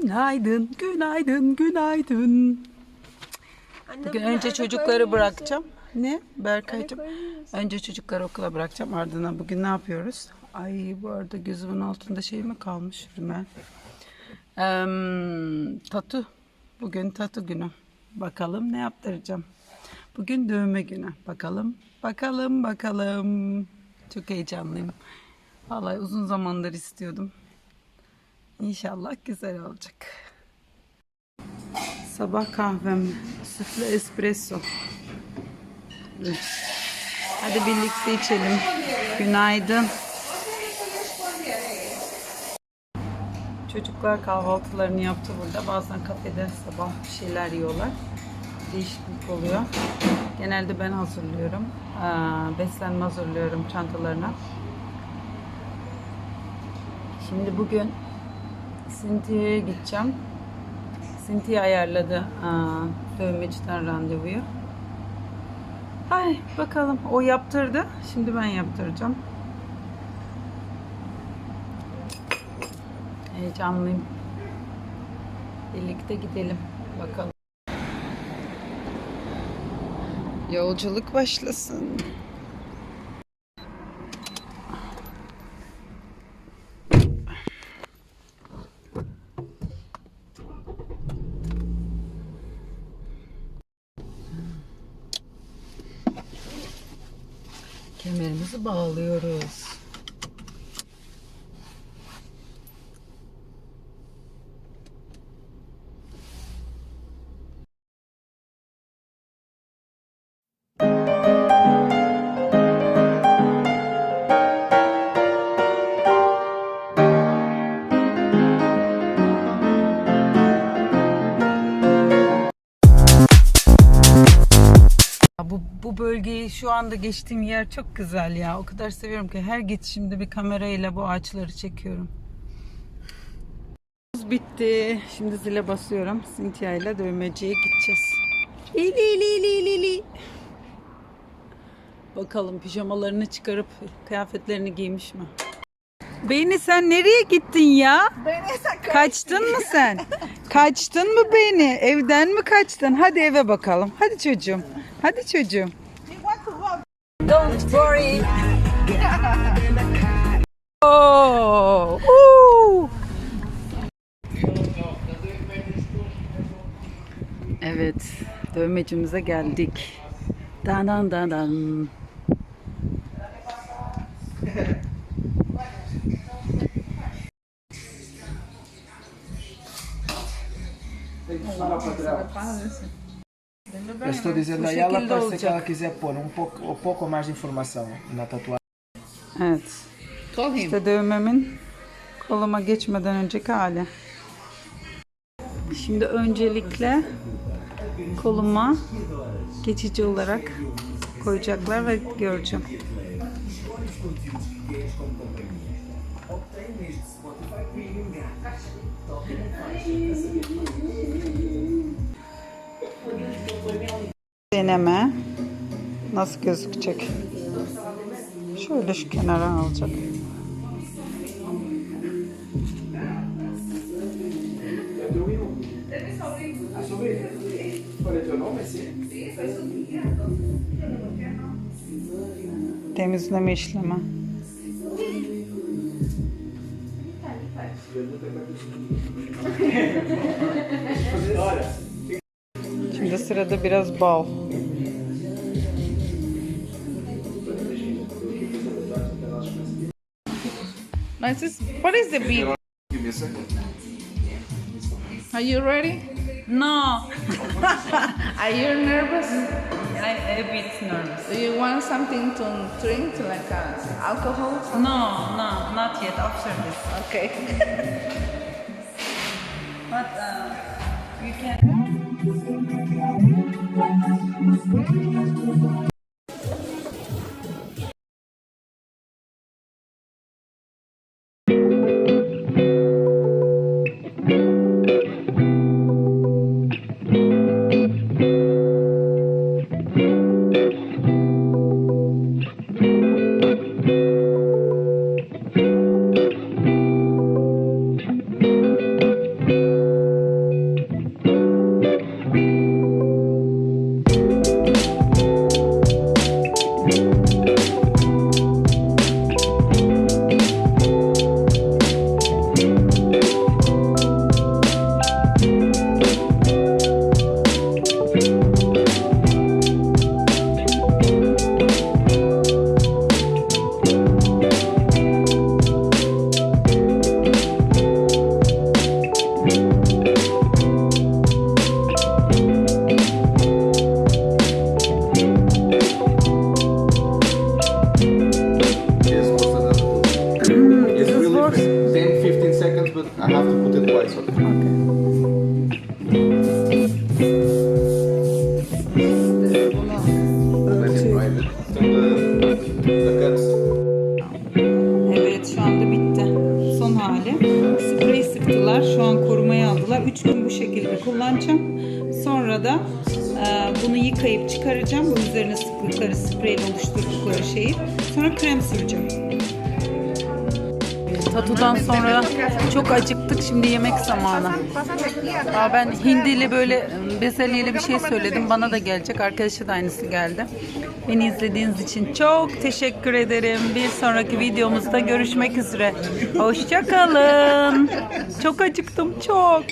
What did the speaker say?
Günaydın, günaydın, günaydın. Bugün önce çocukları bırakacağım. Ne? Berkay'cığım. Önce çocukları okula bırakacağım. Ardından bugün ne yapıyoruz? Ay bu arada gözümün altında şey mi kalmış Rümel? Em, tatu. Bugün tatu günü. Bakalım ne yaptıracağım. Bugün dövme günü. Bakalım, bakalım, bakalım. Çok heyecanlıyım. Vallahi uzun zamandır istiyordum. İnşallah güzel olacak. Sabah kahvem sütlü espresso. Hadi birlikte içelim. Günaydın. Çocuklar kahvaltılarını yaptı burada. Bazen kafede sabah bir şeyler yiyorlar. Değişiklik oluyor. Genelde ben hazırlıyorum. Beslenme hazırlıyorum çantalarına. Şimdi bugün Sinti'ye gideceğim. Sinti ayarladı aa, dövmeciden randevuyu. Ay bakalım o yaptırdı. Şimdi ben yaptıracağım. Heyecanlıyım. Birlikte gidelim. Bakalım. Yolculuk başlasın. Kemerimizi bağlıyoruz. Bu, bu bölgeyi şu anda geçtiğim yer çok güzel ya. O kadar seviyorum ki her geçişimde bir kamerayla bu ağaçları çekiyorum. Bitti. Şimdi zile basıyorum. Cynthia ile dövmeciye gideceğiz. İli ili ili ili ili. Bakalım pijamalarını çıkarıp kıyafetlerini giymiş mi? Beyni sen nereye gittin ya? Kaçtın mı sen? Kaçtın mı beni? Evden mi kaçtın? Hadi eve bakalım. Hadi çocuğum. Hadi çocuğum. Don't worry. Oh. Evet, dövmecimize geldik. Dan dan dan dan. Eu estou dizendo a ela para se ela quiser pôr um pouco, um pouco mais de informação na tatuagem. Evet. İşte dövmemin koluma geçmeden önceki hali. Şimdi öncelikle koluma geçici olarak koyacaklar ve göreceğim. Deneme nasıl gözükecek? Şöyle şu kenara alacak. Temizleme işlemi. Şimdi sırada biraz bal. Nice. Is, what is the beat? Give me a second. Are you ready? No, Are you nervous? I'm a bit nervous. Do you want something to drink, like uh, alcohol? No, no, not yet. After this. Okay. But uh, you can. Kullanacağım. Sonra da e, bunu yıkayıp çıkaracağım. Bu üzerine sıktıkları spreyle oluşturdukları şeyi. Sonra krem süreceğim. Tatudan sonra çok acıktık. Şimdi yemek zamanı. Aa, ben hindili böyle e, bezelyeli bir şey söyledim. Bana da gelecek. Arkadaşa da aynısı geldi. Beni izlediğiniz için çok teşekkür ederim. Bir sonraki videomuzda görüşmek üzere. Hoşçakalın. Çok acıktım çok.